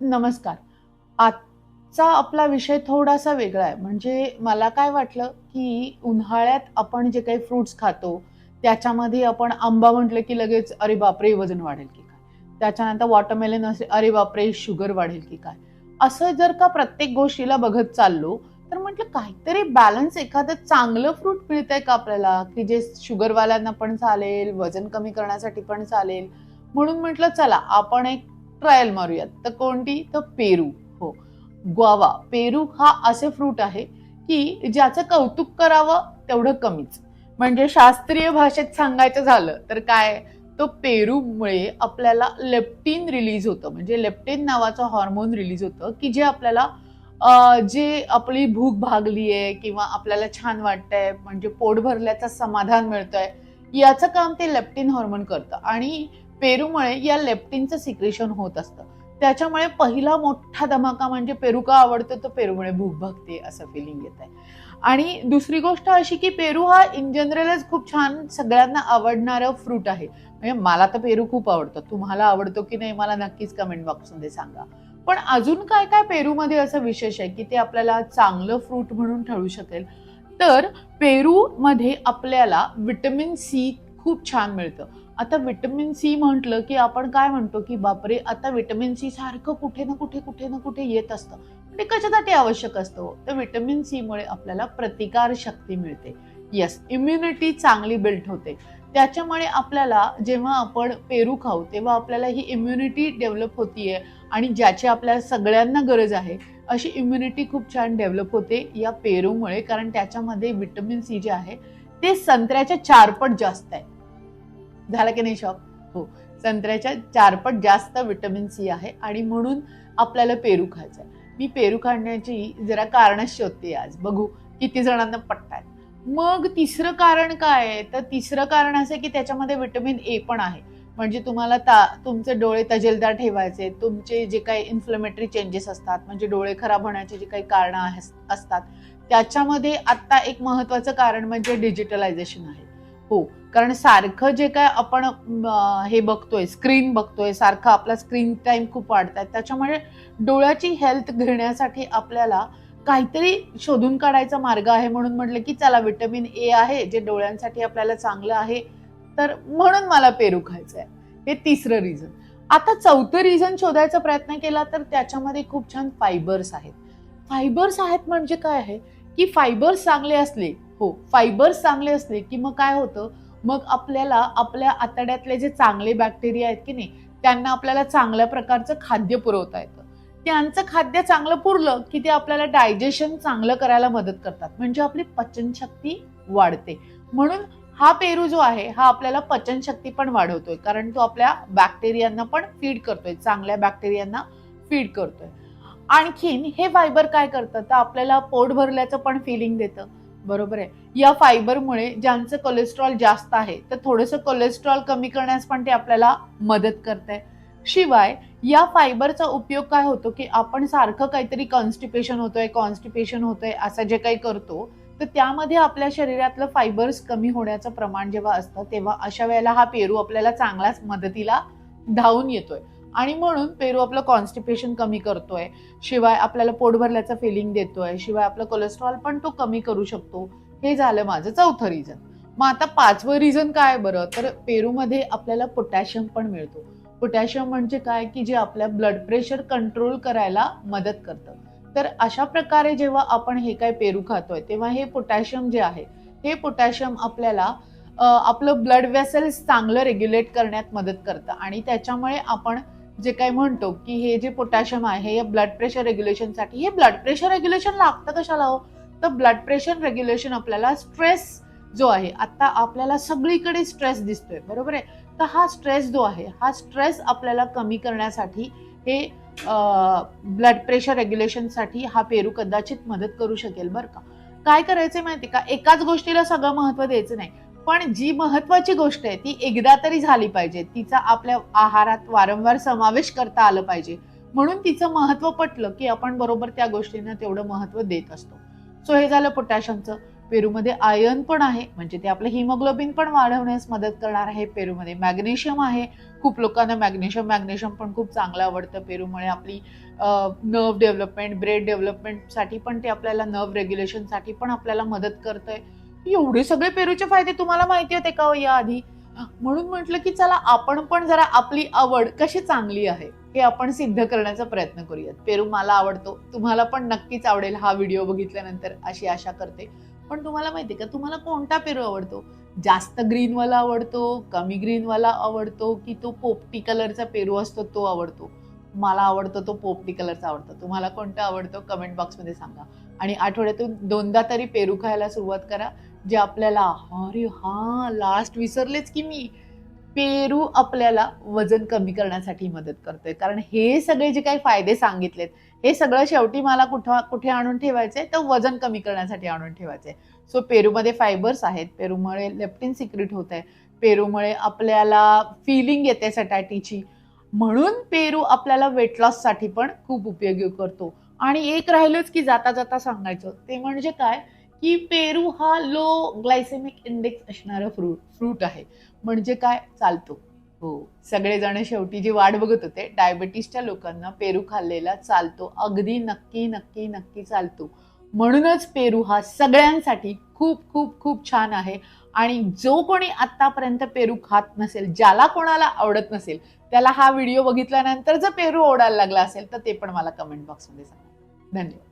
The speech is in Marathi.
नमस्कार. आजचा आपला विषय थोडासा वेगळा आहे. म्हणजे मला काय वाटलं की उन्हाळ्यात आपण जे काही फ्रुट्स खातो त्याच्यामध्ये आपण आंबा म्हटलं की लगेच अरे बापरे वजन वाढेल की काय? त्याच्यानंतर वॉटरमेलन असे अरे बापरे शुगर वाढेल की काय? असं जर का प्रत्येक गोष्टीला बघत चाललो तर म्हटलं काहीतरी बॅलन्स एखादं चांगलं फ्रूट मिळतंय का आपल्याला? की जे शुगरवाल्यांना पण चालेल वजन कमी करण्यासाठी पण चालेल. म्हणून म्हटलं चला आपण एक ट्रायल मारूयात. तर कोणती? तर पेरू. हो. ग्वावा. पेरू हा असे फ्रूट आहे की ज्याचं कौतुक करावं तेवढं कमीच. म्हणजे शास्त्रीय भाषेत सांगायचं झालं तर काय? तो पेरूमुळे आपल्याला लेप्टिन रिलीज होतं. म्हणजे लेप्टिन नावाचं हॉर्मोन रिलीज होतं की जे आपल्याला जे आपली भूक भागली आहे किंवा आपल्याला छान वाटतंय म्हणजे पोट भरल्याचं समाधान मिळतंय याचं काम ते लेप्टिन हॉर्मोन करतं. आणि पेरूमुळे या लेप्टिनचं सिक्रेशन होत असतं. त्याच्यामुळे पहिला मोठा धमाका म्हणजे पेरू का आवडतो तर पेरूमुळे भूक भागते असं फिलिंग येत आहे. आणि दुसरी गोष्ट अशी की पेरू हा इन जनरलच खूप छान सगळ्यांना आवडणारं फ्रूट आहे. म्हणजे मला तर पेरू खूप आवडतं. तुम्हाला आवडतो की नाही मला नक्कीच कमेंट बॉक्समध्ये सांगा. पण अजून काय काय पेरूमध्ये असं विशेष आहे की ते आपल्याला चांगलं फ्रूट म्हणून ठरू शकेल? तर पेरूमध्ये आपल्याला विटॅमिन सी खूप छान मिळतं. आता विटॅमिन सी म्हटलं की आपण काय म्हणतो की बापरे आता विटॅमिन सी सारखं कुठे ना कुठे कुठे ना कुठे येत असतं. ते कशासाठी आवश्यक असतं? तर विटॅमिन सी मुळे आपल्याला प्रतिकार शक्ती मिळते. येस इम्युनिटी चांगली बिल्ट होते. त्याच्यामुळे आपल्याला जेव्हा आपण पेरू खाऊ तेव्हा आपल्याला ही इम्युनिटी डेव्हलप होतीये आणि ज्याची आपल्याला सगळ्यांना गरज आहे अशी इम्युनिटी खूप छान डेव्हलप होते या पेरूमुळे. कारण त्याच्यामध्ये विटॅमिन सी जे आहे ते संत्र्याच्या चारपट जास्त आहे झालं की नाही शॉक? हो. संत्र्याच्या चारपट जास्त विटॅमिन सी आहे आणि म्हणून आपल्याला पेरू खायचं आहे मी पेरू खाण्याची जरा कारणं शोधते आज. बघू किती जणांना पटतात. मग तिसरं कारण काय आहे? तर तिसरं कारण असं की त्याच्यामध्ये विटॅमिन ए पण आहे. म्हणजे तुम्हाला ता तुमचे डोळे तजेलदार ठेवायचे तुमचे जे काही इन्फ्लमेटरी चेंजेस असतात म्हणजे डोळे खराब होण्याचे जे काही कारणं असतात त्याच्यामध्ये आत्ता एक महत्त्वाचं कारण म्हणजे डिजिटलायझेशन आहे. हो कारण सारखं जे काय आपण हे बघतोय स्क्रीन बघतोय सारखं आपला स्क्रीन टाईम खूप वाढत आहे त्याच्यामुळे डोळ्याची हेल्थ घेण्यासाठी आपल्याला काहीतरी शोधून काढायचा मार्ग आहे म्हणून म्हटलं की चला विटॅमिन ए आहे जे डोळ्यांसाठी आपल्याला चांगलं आहे तर म्हणून मला पेरू खायचं आहे हे तिसरं रिझन आता चौथं रिझन शोधायचा प्रयत्न केला तर त्याच्यामध्ये खूप छान फायबर्स आहेत. फायबर्स आहेत म्हणजे काय आहे? की फायबर्स चांगले असले हो फायबर्स चांगले असले की मग काय होतं? मग आपल्याला आपल्या आतड्यातले जे चांगले बॅक्टेरिया आहेत की नाही त्यांना आपल्याला चांगल्या प्रकारचं खाद्य पुरवता येतं. त्यांचं खाद्य चांगलं पुरलं की ते आपल्याला डायजेशन चांगलं करायला मदत करतात. म्हणजे आपली पचनशक्ती वाढते. म्हणून हा पेरू जो आहे हा आपल्याला पचनशक्ती पण वाढवतोय. कारण तो आपल्या बॅक्टेरियांना पण फीड करतोय चांगल्या बॅक्टेरियांना फीड करतोय. आणखीन हे फायबर काय करतं? तर आपल्याला पोट भरल्याचं पण फिलिंग देतं. बरोबर आहे? या फायबरमुळे ज्यांचं कोलेस्ट्रॉल जास्त आहे तर थोडंसं कोलेस्ट्रॉल कमी करण्यास पण ते आपल्याला मदत करते शिवाय या फायबरचा उपयोग काय होतो? की आपण सारखं काहीतरी कॉन्स्टिपेशन होतोय कॉन्स्टिपेशन होतोय असं जे काही करतो तर त्यामध्ये आपल्या शरीरातलं फायबर्स कमी होण्याचं प्रमाण जेव्हा असतं तेव्हा अशा वेळेला हा पेरू आपल्याला चांगलाच मदतीला धावून येतोय. आणि म्हणून पेरू आपलं कॉन्स्टिपेशन कमी करतोय शिवाय आपल्याला पोट भरल्याचं फिलिंग देतोय शिवाय आपलं कोलेस्ट्रॉल पण तो कमी करू शकतो. हे झालं माझं चौथं रिझन मग आता पाचवं रिझन काय बरं? तर पेरूमध्ये आपल्याला पोटॅशियम पण मिळतो. पोटॅशियम म्हणजे काय? की जे आपल्या ब्लड प्रेशर कंट्रोल करायला मदत करतं. तर अशा प्रकारे जेव्हा आपण हे काय पेरू खातोय तेव्हा हे पोटॅशियम जे आहे हे पोटॅशियम आपल्याला आपलं ब्लड वेसल्स चांगलं रेग्युलेट करण्यात मदत करतं. आणि त्याच्यामुळे आपण जे काही म्हणतो की हे जे पोटॅशियम आहे हे ब्लड प्रेशर रेग्युलेशनसाठी हे ब्लड प्रेशर रेग्युलेशन लागतं कशाला हो? तर ब्लड प्रेशर रेग्युलेशन आपल्याला स्ट्रेस जो आहे आता आपल्याला सगळीकडे स्ट्रेस दिसतोय बरोबर आहे? तर हा स्ट्रेस जो आहे हा स्ट्रेस आपल्याला कमी करण्यासाठी हे ब्लड प्रेशर रेग्युलेशनसाठी हा पेरू कदाचित मदत करू शकेल बरं का. काय करायचं माहिती का? एकाच गोष्टीला सगळं महत्त्व द्यायचं नाही. पण जी महत्वाची गोष्ट आहे ती एकदा तरी झाली पाहिजे. तिचा आपल्या आहारात वारंवार समावेश करता आलं पाहिजे. म्हणून तिचं महत्त्व पटलं की आपण बरोबर त्या गोष्टींना तेवढं महत्त्व देत असतो. सो हे झालं पोटॅशियमचं पेरूमध्ये आयर्न पण आहे म्हणजे ते आपलं हिमोग्लोबिन पण वाढवण्यास मदत करणार आहे पेरूमध्ये. मॅग्नेशियम आहे. खूप लोकांना मॅग्नेशियम मॅग्नेशियम पण खूप चांगलं आवडतं पेरूमुळे. आपली नर्व डेव्हलपमेंट ब्रेड डेव्हलपमेंटसाठी पण ते आपल्याला नर्व रेग्युलेशनसाठी पण आपल्याला मदत करतंय. एवढे सगळे पेरूचे फायदे तुम्हाला माहिती होते का याआधी म्हणून म्हटलं की चला आपण पण जरा आपली आवड कशी चांगली आहे? हे आपण सिद्ध करण्याचा प्रयत्न करूयात. पेरू मला आवडतो तुम्हाला पण नक्कीच आवडेल हा व्हिडिओ बघितल्यानंतर अशी आशा करते. पण तुम्हाला माहिती का तुम्हाला कोणता पेरू आवडतो? जास्त ग्रीनवाला आवडतो कमी ग्रीनवाला आवडतो की तो पोपटी कलरचा पेरू असतो तो आवडतो? मला आवडतो तो पोपटी कलरचा आवडतो. तुम्हाला कोणता आवडतो? कमेंट बॉक्समध्ये सांगा. आणि आठवड्यातून दोनदा तरी पेरू खायला सुरुवात करा जे आपल्याला अरे हा लास्ट विसरलेच की मी. पेरू आपल्याला वजन कमी करण्यासाठी मदत करतोय. कारण हे सगळे जे काही फायदे सांगितलेत हे सगळं शेवटी मला कुठं कुठे आणून ठेवायचंय तर वजन कमी करण्यासाठी आणून ठेवायचंय. सो पेरूमध्ये फायबर्स आहेत. पेरूमुळे लेप्टिन सिक्रेट होत आहे पेरूमुळे आपल्याला फिलिंग येते सटॅटीची म्हणून पेरू आपल्याला वेट लॉससाठी पण खूप उपयोगी करतो. आणि एक राहिलंच की जाता जाता सांगायचं ते म्हणजे काय? की पेरू हा लो ग्लायसेमिक इंडेक्स असणारा फ्रूट फ्रूट आहे. म्हणजे काय? चालतो. हो. सगळेजण शेवटी जी वाट बघत होते डायबिटीसच्या लोकांना पेरू खाल्लेला चालतो. अगदी नक्की नक्की नक्की चालतो. म्हणूनच पेरू हा सगळ्यांसाठी खूप खूप खूप छान आहे. आणि जो कोणी आत्तापर्यंत पेरू खात नसेल ज्याला कोणाला आवडत नसेल त्याला हा व्हिडिओ बघितल्यानंतर जर पेरू ओढायला लागला असेल तर ते पण मला कमेंट बॉक्समध्ये सांगा. धन्यवाद.